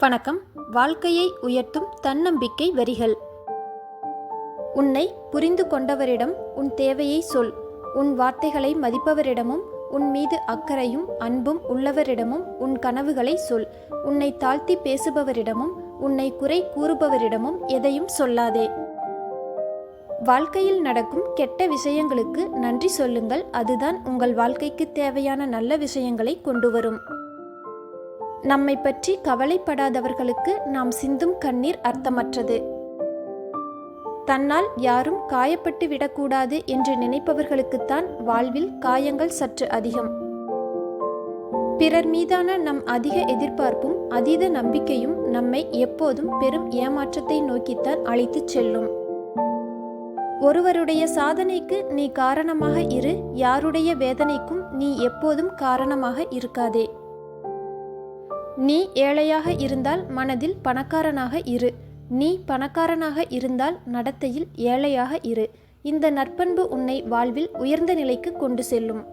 வணக்கம். வாழ்க்கையை உயர்த்தும் தன்னம்பிக்கை வரிகள். உன்னை புரிந்து கொண்டவரிடம் உன் தேவையை சொல். உன் வார்த்தைகளை மதிப்பவரிடமும் உன் மீது அக்கறையும் அன்பும் உள்ளவரிடமும் உன் கனவுகளை சொல். உன்னை தாழ்த்தி பேசுபவரிடமும் உன்னை குறை கூறுபவரிடமும் எதையும் சொல்லாதே. வாழ்க்கையில் நடக்கும் கெட்ட விஷயங்களுக்கு நன்றி சொல்லுங்கள். அதுதான் உங்கள் வாழ்க்கைக்கு தேவையான நல்ல விஷயங்களை கொண்டு வரும். நம்மை பற்றி கவலைப்படாதவர்களுக்கு நாம் சிந்தும் கண்ணீர் அர்த்தமற்றது. தன்னால் யாரும் காயப்பட்டு விடக்கூடாது என்று நினைப்பவர்களுக்குத்தான் வாழ்வில் காயங்கள் சற்று அதிகம். பிறர் மீதான நம் அதிக எதிர்பார்ப்பும் அதீத நம்பிக்கையும் நம்மை எப்போதும் பெரும் ஏமாற்றத்தை நோக்கித்தான் அழைத்துச் செல்லும். ஒருவருடைய சாதனைக்கு நீ காரணமாக இரு யாருடைய வேதனைக்கும் நீ எப்போதும் காரணமாக இருக்காதே. நீ ஏழையாக இருந்தால் மனதில் பணக்காரனாக இரு. நீ பணக்காரனாக இருந்தால் நடத்தையில் ஏழையாக இரு. இந்த நற்பண்பு உன்னை வாழ்வில் உயர்ந்த நிலைக்கு கொண்டு செல்லும்.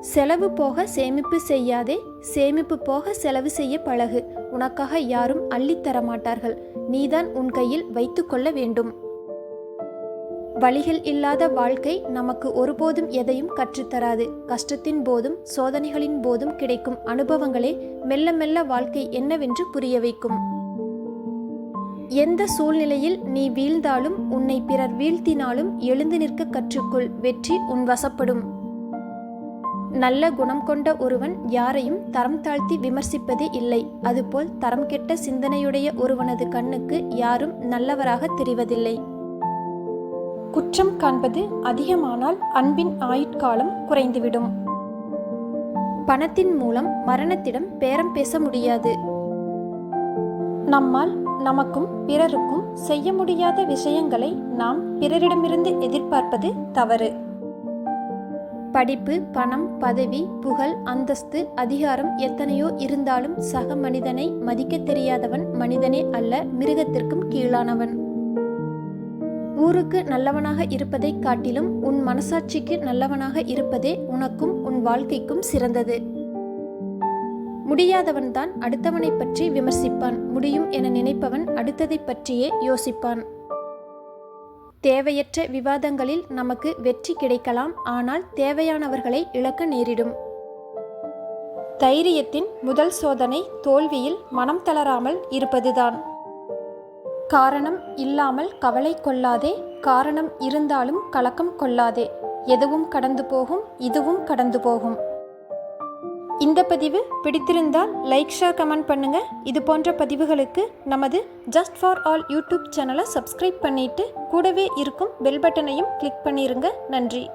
செலவு போக சேமிப்பு செய்யாதே. சேமிப்பு போக செலவு செய்ய பழகு. உனக்காக யாரும் அள்ளித்தரமாட்டார்கள் நீதான் உன் கையில் வைத்துக்கொள்ள வேண்டும். வழிகள் இல்லாத வாழ்க்கை நமக்கு ஒருபோதும் எதையும் கற்றுத்தராது. கஷ்டத்தின் போதும் சோதனைகளின் போதும் கிடைக்கும் அனுபவங்களே மெல்ல மெல்ல வாழ்க்கை என்னவென்று புரிய வைக்கும். எந்த சூழ்நிலையில் நீ வீழ்ந்தாலும் உன்னை பிறர் வீழ்த்தினாலும் எழுந்து நிற்க கற்றுக்கொள். வெற்றி உன் வசப்படும். நல்ல குணம் கொண்ட ஒருவன் யாரையும் தரம் தாழ்த்தி விமர்சிப்பதே இல்லை. அதுபோல் தரம் கெட்ட சிந்தனையுடைய ஒருவனது கண்ணுக்கு யாரும் நல்லவராக தெரிவதில்லை. குற்றம் காண்பது அதிகமானால் அன்பின் ஆயுட்காலம் குறைந்துவிடும். பணத்தின் மூலம் மரணத்திடம் பேரம் பேச முடியாது. நம்மால் நமக்கும் பிறருக்கும் செய்ய முடியாத விஷயங்களை நாம் பிறரிடமிருந்து எதிர்பார்ப்பது தவறு. படிப்பு பணம் பதவி புகழ் அந்தஸ்து அதிகாரம் எத்தனையோ இருந்தாலும் சக மனிதனை மதிக்க தெரியாதவன் மனிதனே அல்ல மிருகத்திற்கும் கீழானவன். ஊருக்கு நல்லவனாக இருப்பதைக் காட்டிலும் உன் மனசாட்சிக்கு நல்லவனாக இருப்பதே உனக்கும் உன் வாழ்க்கைக்கும் சிறந்தது. முடியாதவன்தான் அடுத்தவனை பற்றி விமர்சிப்பான். முடியும் என நினைப்பவன் அடுத்ததை பற்றியே யோசிப்பான். தேவையற்ற விவாதங்களில் நமக்கு வெற்றி கிடைக்கலாம். ஆனால் தேவையானவர்களை இழக்க நேரிடும். தைரியத்தின் முதல் சோதனை தோல்வியில் மனம் தளராமல் இருப்பதுதான். காரணம் இல்லாமல் கவலை கொள்ளாதே காரணம் இருந்தாலும் கலக்கம் கொள்ளாதே. எதுவும் கடந்து போகும் இதுவும் கடந்து போகும். இந்த பதிவு பிடித்திருந்தால் லைக் ஷேர் கமெண்ட் பண்ணுங்க. இது போன்ற பதிவுகளுக்கு நமது ஜஸ்ட் ஃபார் ஆல் யூடியூப் சேனலை சப்ஸ்கிரைப் பண்ணிட்டு கூடவே இருக்கும் பெல் பட்டனையும் கிளிக் பண்ணிருங்க. நன்றி.